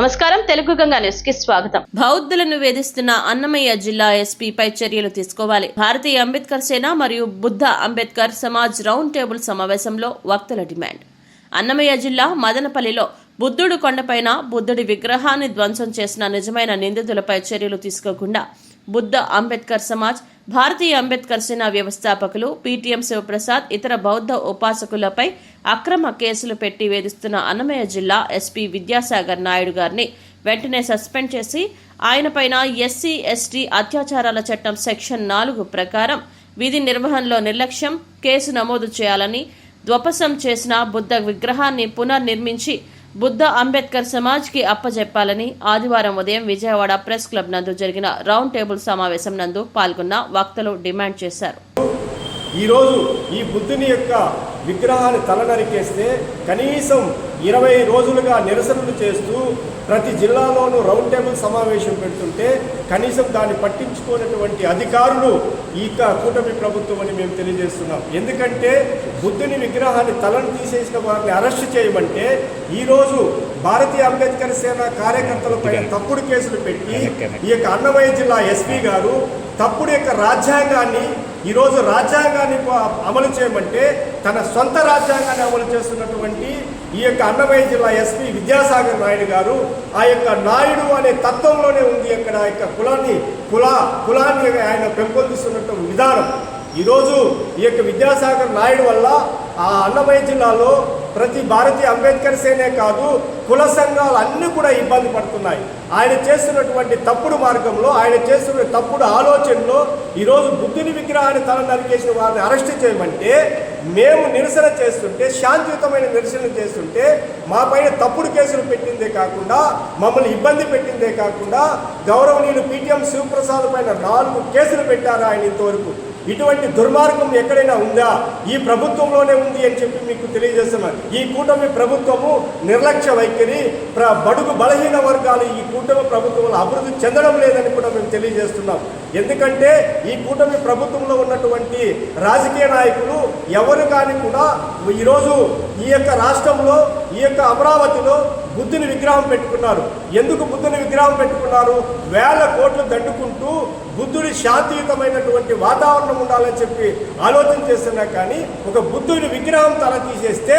నమస్కారం తెలుగు గంగా న్యూస్కి స్వాగతం. బౌద్ధులను వేధిస్తున్న అన్నమయ్య జిల్లా ఎస్పీపై చర్యలు తీసుకోవాలి. భారతీయ అంబేద్కర్ సేన మరియు బుద్ధ అంబేద్కర్ సమాజ్ రౌండ్ టేబుల్ సమావేశంలో వక్తల డిమాండ్. అన్నమయ్య జిల్లా మదనపల్లిలో బుద్ధుడు కొండపైన బుద్ధుడి విగ్రహాన్ని ధ్వంసం చేసిన నిజమైన నిందితులపై చర్యలు తీసుకోకుండా బుద్ధ అంబేద్కర్ సమాజ్ భారతీయ అంబేద్కర్ సేన వ్యవస్థాపకులు పీటీఎం శివప్రసాద్ ఇతర బౌద్ధ ఉపాసకులపై అక్రమ కేసులు పెట్టి వేధిస్తున్న అన్నమయ్య జిల్లా ఎస్పీ విద్యాసాగర్ నాయుడు గారిని వెంటనే సస్పెండ్ చేసి ఆయనపైన ఎస్సీ ఎస్టీ అత్యాచారాల చట్టం సెక్షన్ నాలుగు ప్రకారం విధి నిర్వహణలో నిర్లక్ష్యం కేసు నమోదు చేయాలని ధ్వపసం చేసిన బుద్ధ విగ్రహాన్ని పునర్నిర్మించి బుద్ధ అంబేద్కర్ సమాజ్కి అప్పజెప్పాలని ఆదివారం ఉదయం విజయవాడ ప్రెస్ క్లబ్ నందు జరిగిన రౌండ్ టేబుల్ సమావేశం నందు పాల్గొన్న వక్తలు డిమాండ్ చేశారు. ఈరోజు ఈ బుద్ధుని యొక్క విగ్రహాన్ని తల నరికేస్తే కనీసం ఇరవై రోజులుగా నిరసనలు చేస్తూ ప్రతి జిల్లాలోనూ రౌండ్ టేబుల్ సమావేశం పెడుతుంటే కనీసం దాన్ని పట్టించుకోనటువంటి అధికారులు ఈ కూటమి ప్రభుత్వం అని మేము తెలియజేస్తున్నాం. ఎందుకంటే బుద్ధుని విగ్రహాన్ని తలను తీసేసిన వారిని అరెస్ట్ చేయమంటే ఈరోజు భారతీయ అంబేద్కర్ సేన కార్యకర్తలపై తప్పుడు కేసులు పెట్టి ఈ యొక్క అన్నమయ్య జిల్లా ఎస్పీ గారు తప్పుడు యొక్క రాజ్యాంగాన్ని ఈరోజు రాజ్యాంగాన్ని అమలు చేయమంటే తన సొంత రాజ్యాంగాన్ని అమలు చేస్తున్నటువంటి ఈ యొక్క అన్నమయ్య జిల్లా ఎస్పీ విద్యాసాగర్ నాయుడు గారు ఆ యొక్క నాయుడు అనే తత్వంలోనే ఉంది అక్కడ ఆ యొక్క కులాన్ని కుల కులాన్ని ఆయన పెంపొందిస్తున్నటువంటి విధానం. ఈరోజు ఈ యొక్క విద్యాసాగర్ నాయుడు వల్ల ఆ అన్నమయ్య జిల్లాలో ప్రతి భారతీయ అంబేద్కర్ సేనే కాదు కుల సంఘాలు అన్నీ కూడా ఇబ్బంది పడుతున్నాయి. ఆయన చేస్తున్నటువంటి తప్పుడు మార్గంలో ఆయన చేస్తున్న తప్పుడు ఆలోచనలో ఈరోజు బుద్ధుని విగ్రహాన్ని తల నరికేసిన వారిని అరెస్ట్ చేయమంటే మేము నిరసన చేస్తుంటే శాంతియుతమైన నిరసన చేస్తుంటే మా పైన తప్పుడు కేసులు పెట్టిందే కాకుండా మమ్మల్ని ఇబ్బంది పెట్టిందే కాకుండా గౌరవనీయులు పీటీఎం శివప్రసాద్ పైన నాలుగు కేసులు పెట్టారు ఆయన ఇంతవరకు? ఇటువంటి దుర్మార్గం ఎక్కడైనా ఉందా? ఈ ప్రభుత్వంలోనే ఉంది అని చెప్పి మీకు తెలియజేస్తున్నాను. ఈ కూటమి ప్రభుత్వము నిర్లక్ష్య వైఖరి ప్ర బడుగు బలహీన వర్గాలు ఈ కూటమి ప్రభుత్వంలో అభివృద్ధి చెందడం లేదని కూడా మేము తెలియజేస్తున్నాం. ఎందుకంటే ఈ కూటమి ప్రభుత్వంలో ఉన్నటువంటి రాజకీయ నాయకులు ఎవరు కానీ కూడా ఈరోజు ఈ యొక్క రాష్ట్రంలో ఈ యొక్క అమరావతిలో బుద్ధుని విగ్రహం పెట్టుకున్నారు. ఎందుకు బుద్ధుని విగ్రహం పెట్టుకున్నారు? వేల కోట్లు దండుకుంటూ బుద్ధుడి శాంతియుతమైనటువంటి వాతావరణం ఉండాలని చెప్పి ఆలోచన చేస్తున్నా కానీ ఒక బుద్ధుడి విగ్రహం తల తీసేస్తే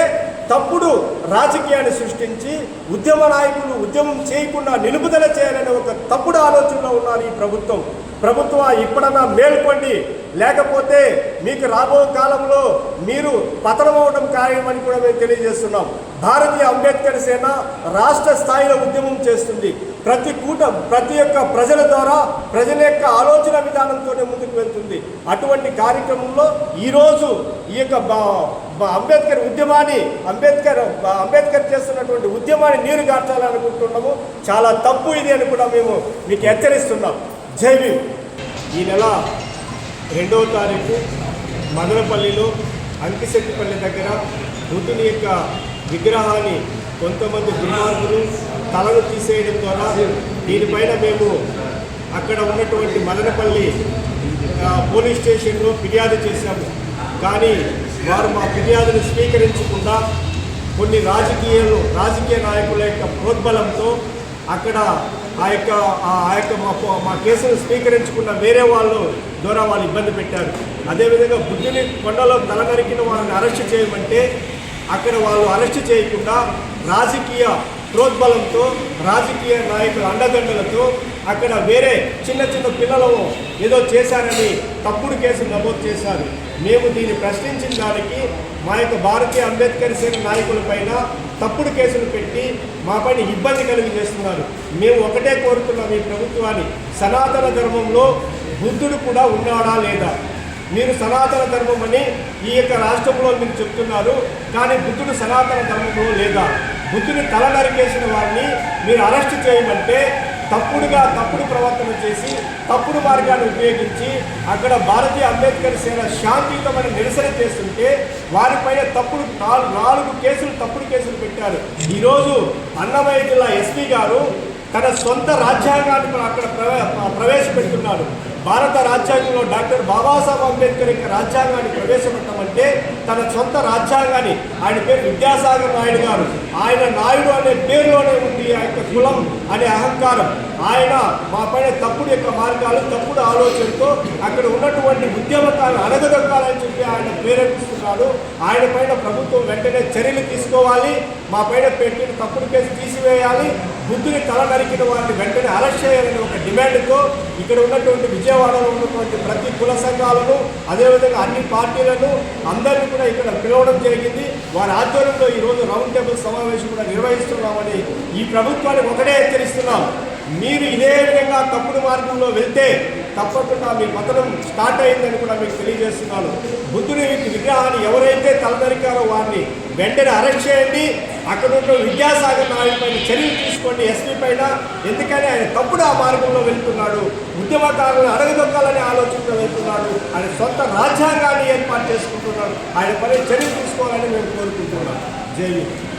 తప్పుడు రాజకీయాన్ని సృష్టించి ఉద్యమ నాయకులు ఉద్యమం చేయకుండా నిలుపుదల చేయాలనే ఒక తప్పుడు ఆలోచనలో ఉన్నారు ఈ ప్రభుత్వం. ప్రభుత్వం ఇప్పుడన్నా మేల్కొండి. లేకపోతే మీకు రాబో కాలంలో మీరు పతనమవడం ఖాయమని కూడా మేము తెలియజేస్తున్నాం. భారతీయ అంబేద్కర్ సేన రాష్ట్ర స్థాయిలో ఉద్యమం చేస్తుంది. ప్రతి కూట ప్రతి ఒక్క ప్రజల ద్వారా ప్రజల యొక్క ఆలోచన విధానంతోనే ముందుకు వెళ్తుంది. అటువంటి కార్యక్రమంలో ఈరోజు ఈ యొక్క బా- అంబేద్కర్ ఉద్యమాన్ని అంబేద్కర్ బా- అంబేద్కర్ చేస్తున్నటువంటి ఉద్యమాన్ని నీరు గార్చాలనుకుంటున్నాము. చాలా తప్పు ఇది అని కూడా మేము మీకు హెచ్చరిస్తున్నాం. జై భీమ్. ఈ నెల రెండవ తారీఖు మదనపల్లిలో అంకిశెట్టిపల్లి దగ్గర బుద్ధుని యొక్క విగ్రహాన్ని కొంతమంది దుర్మార్గులు తలను తీసేయడం ద్వారా దీనిపైన మేము అక్కడ ఉన్నటువంటి మదనపల్లి పోలీస్ స్టేషన్లో ఫిర్యాదు చేశాము. కానీ వారు మా ఫిర్యాదును స్వీకరించకుండా కొన్ని రాజకీయాలు రాజకీయ నాయకుల యొక్క ప్రోద్బలంతో అక్కడ ఆ యొక్క ఆ యొక్క మా మా కేసును స్వీకరించకుండా వేరే వాళ్ళు ద్వారా వాళ్ళు ఇబ్బంది పెట్టారు. అదేవిధంగా బుద్ధుని కొండలో తల నరికిన వాళ్ళని అరెస్ట్ చేయమంటే అక్కడ వాళ్ళు అరెస్ట్ చేయకుండా రాజకీయ ప్రోద్బలంతో రాజకీయ నాయకుల అండదండలతో అక్కడ వేరే చిన్న చిన్న పిల్లలు ఏదో చేశారని తప్పుడు కేసు నమోదు చేశారు. మేము దీన్ని ప్రశ్నించిన దానికి మా యొక్క భారతీయ అంబేద్కర్ సేన నాయకులపైన తప్పుడు కేసులు పెట్టి మా పైన ఇబ్బంది కలిగి చేస్తున్నారు. మేము ఒకటే కోరుతున్నాం ఈ ప్రభుత్వాన్ని. సనాతన ధర్మంలో బుద్ధుడు కూడా ఉన్నాడా లేదా? మీరు సనాతన ధర్మం అని ఈ యొక్క రాష్ట్రంలో మీరు చెప్తున్నారు కానీ బుద్ధుడు సనాతన ధర్మంలో లేదా? బుద్ధుని తల నరికేసిన వారిని మీరు అరెస్ట్ చేయమంటే తప్పుడుగా తప్పుడు ప్రవర్తన చేసి తప్పుడు మార్గాన్ని ఉపయోగించి అక్కడ భారతీయ అంబేద్కర్ సేన శాంతియుతమైన నిరసన చేస్తుంటే వారిపైన తప్పుడు నాలుగు నాలుగు కేసులు తప్పుడు కేసులు పెట్టారు. ఈరోజు అన్నమయ్య జిల్లా ఎస్పీ గారు తన సొంత రాజ్యాంగాన్ని కూడా అక్కడ ప్రవే భారత రాజ్యాంగంలో డాక్టర్ బాబాసాహెబ్ అంబేద్కర్ యొక్క రాజ్యాంగాన్ని ప్రవేశపెట్టమంటే తన సొంత రాజ్యాంగాన్ని ఆయన పేరు విద్యాసాగర్ నాయుడు గారు. ఆయన నాయుడు అనే పేరులోనే ఉంది ఆ యొక్క కులం అనే అహంకారం. ఆయన మా పైన తప్పుడు యొక్క మార్గాలు తప్పుడు ఆలోచనతో అక్కడ ఉన్నటువంటి ఉద్యమకాలను అడగదొక్కాలని చెప్పి ఆయన ప్రేరేపిస్తున్నాడు. ఆయన పైన ప్రభుత్వం వెంటనే చర్యలు తీసుకోవాలి. మా పైన పెట్టిన తప్పుడు కేసు తీసివేయాలి. బుద్ధుని తల నరికిన వారిని వెంటనే అరెస్ట్ చేయాలని ఒక డిమాండ్తో ఇక్కడ ఉన్నటువంటి విజయవాడలో ఉన్నటువంటి ప్రతి కుల సంఘాలను అదేవిధంగా అన్ని పార్టీలను అందరినీ కూడా ఇక్కడ పిలవడం జరిగింది. వారి ఆధ్వర్యంలో ఈరోజు రౌండ్ టేబుల్ సమావేశం కూడా నిర్వహిస్తున్నామని ఈ ప్రభుత్వానికి ఒకటే హెచ్చరిస్తున్నాం. మీరు ఇదే విధంగా తప్పుడు మార్గంలో వెళ్తే తప్పకుండా మీ పతనం స్టార్ట్ అయిందని కూడా మీకు తెలియజేస్తున్నాను. బుద్ధుని విగ్రహాన్ని ఎవరైతే తలదరికారో వారిని వెంటనే అరెస్ట్ చేయండి. అక్కడ ఉన్న విద్యాసాగర్ నాయుడు పైన చర్యలు తీసుకోండి ఎస్పీ పైన. ఎందుకని ఆయన తప్పుడు ఆ మార్గంలో వెళ్తున్నాడు. ఉద్యమకారులను అడగదొక్కాలని ఆలోచనతో వెళ్తున్నాడు. ఆయన సొంత రాజ్యాంగాన్ని ఏర్పాటు చేసుకుంటున్నాడు. ఆయన పైన చర్యలు తీసుకోవాలని మేము కోరుకుంటున్నాం. జై